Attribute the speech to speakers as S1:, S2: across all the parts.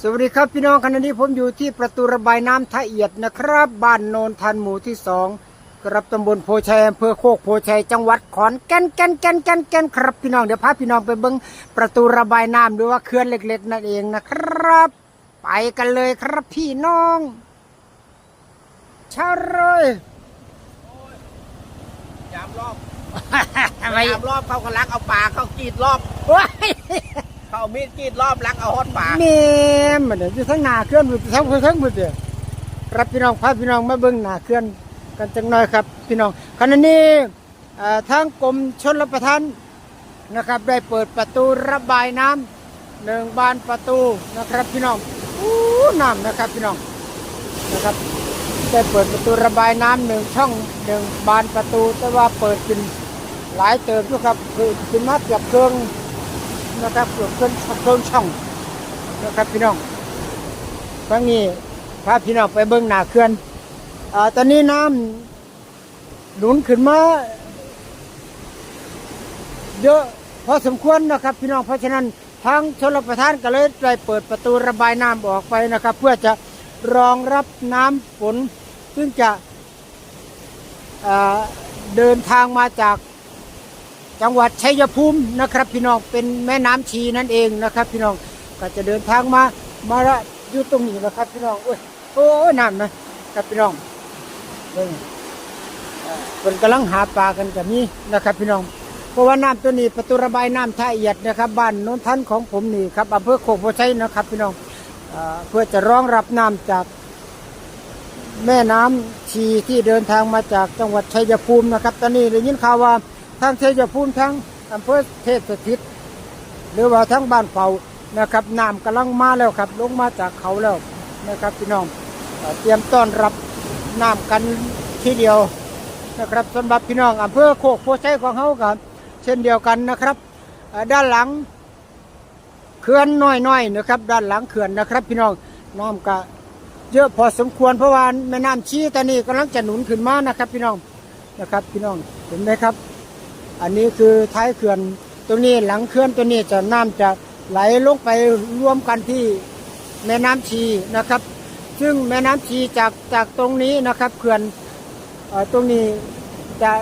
S1: สวัสดีครับพี่น้องขณะนี้ผมอยู่ที่ประตูระบายน้ำท่าเอียดนะครับ บ้านโนนทันหมู่ที่สองครับตำบลโพชัยอำเภอโคกโพชัยจังหวัดขอนแก่นแก่นแก่นแก่นแก่นครับพี่น้องเดี๋ยวพาพี่น้องไปเบิ้งประตูระบายน้ำดูว่าเขื่อนเล็ก ๆ นั่นเองนะครับ ไปกันเลยครับพี่น้องเชาเลย
S2: ยามรอบ
S1: ไป
S2: ยามรอบเขาก็ลักเอาปลาเขากรีดรอบ
S1: ว้าย
S2: เขาเอามีดกรีดรอบลักเอาฮอดปลา
S1: เมมมันเดี๋ยวอยู่ทั้งหน้าเคลื่อนอยู่ทั้งทั้งหมดเดียวครับพี่น้องพาพี่น้องมาเบิ้งหน้าเคลื่อนกันจังหน่อยครับ พี่น้องขณะนี้ทางกรมชลประทานนะครับ ได้เปิดประตูระบายน้ำหนึ่งบานประตูนะครับพี่น้องอู้น้ำนะครับพี่น้องนะครับได้เปิดประตูระบายน้ำหนึ่งช่องหนึ่งบานประตู แต่ว่าเปิดเป็นหลายเติมด้วยครับคือเป็นมาเกือบเครื่อง นะครับเกือบเครื่องเครื่องช่องนะครับพี่น้องครั้งนี้พาพี่น้องไปเบิ้งหน้าเขื่อนอตอนนี้น้ำหนุนขึ้นมาเยอะพอสมควรนะครับ พี่น้องเพราะฉะนั้นทางชลประทานก็เลยได้เปิดประตูระบายน้ำออกไปนะครับ เพื่อจะรองรับน้ำฝนซึ่งจะเดินทางมาจาก จังหวัดชัยภูมินะครับพี่น้องเป็นแม่น้ำชีนั่นเองนะครับ พี่น้องก็จะเดินทางมามาละอยู่ตรงนี้นะครับพี่น้องโอ้ยโอ้ยน้ำนะครับพี่น้องเบิ่งเอ่อเป็นกำลังหาปลากันกับนี้นะครับ พี่น้องเพราะว่าน้ำตัวนี้ประตูระบายน้ำท่าเอียดนะครับบ้านโน้นทันของผมนี่ครับอำเภอโคกโพชัยนะครับ พี่น้องเอ่อเพื่อจะรองรับน้ำจากแม่น้ำชีที่เดินทางมาจากจังหวัดชัยภูมินะครับ ตอนนี้ได้ยินข่าวว่า ทั้งชัยภูมิทั้งอำเภอเทพสถิต หรือว่าทั้งบ้านเฝ้านะครับน้ำกำลังมาแล้วครับ ลงมาจากเขาแล้วนะครับพี่น้องเตรียมต้อนรับน้ำกันทีเดียวนะครับสำหรับพี่น้องอำเภอโคกโพชัยของเขากันเช่นเดียวกันนะครับ ด้านหลังเขื่อนน้อยๆนะครับ ด้านหลังเขื่อนนะครับ พี่น้องน้ำก็เยอะพอสมควรเพราะว่าแม่น้ำชี้ตอนนี้กำลังจะหนุนขึ้นมานะครับ พี่น้องนะครับ พี่น้องเห็นไหมครับ อันนี้คือท้ายเขื่อนตรงนี้หลังเขื่อนตัวนี้จะน้ำจะไหลลงไปรวมกันที่แม่น้ำชีนะครับ ซึ่งแม่น้ำชีจากจากตรงนี้นะครับเขื่อนตรงนี้จะ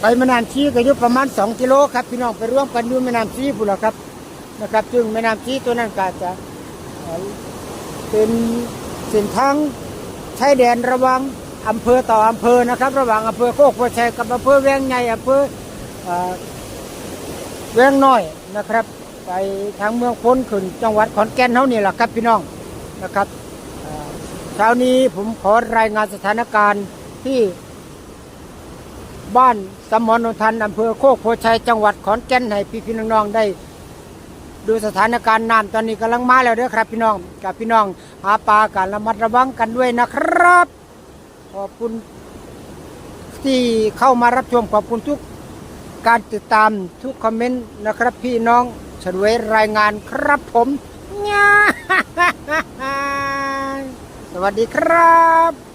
S1: ไปแม่น้ำชีก็อยู่ประมาณ 2 กิโลครับพี่น้องไปร่วมกันอยู่แม่น้ำชีพุ่นละครับนะครับ ซึ่งแม่น้ำชีตัวนั้นก็จะเป็นเส้นทางชายแดนระว่าง อำเภอต่ออำเภอนะครับ ระหว่างอำเภอโคกโพชัยกับอำเภอแวงใหญ่อำเภอแวงน้อยนะครับ ไปทางเมืองพ้นขึ้นจังหวัดขอนแก่นเท่านี้แหละครับพี่น้องนะครับเช้านี้ผมขอรายงานสถานการณ์ที่บ้านสมรนนทันอำเภอโคกโพชัยจังหวัดขอนแก่นให้พี่พี่น้องๆได้ ดูสถานการณ์น้ำตอนนี้กำลังมาแล้วเด้อครับ พี่น้องกับพี่น้องหาปลากันระมัดระวังกันด้วยนะครับ ขอบคุณที่เข้ามารับชมขอบคุณทุกการติดตามทุกคอมเมนต์นะครับ พี่น้องเฉลยรายงานครับผม สวัสดีครับ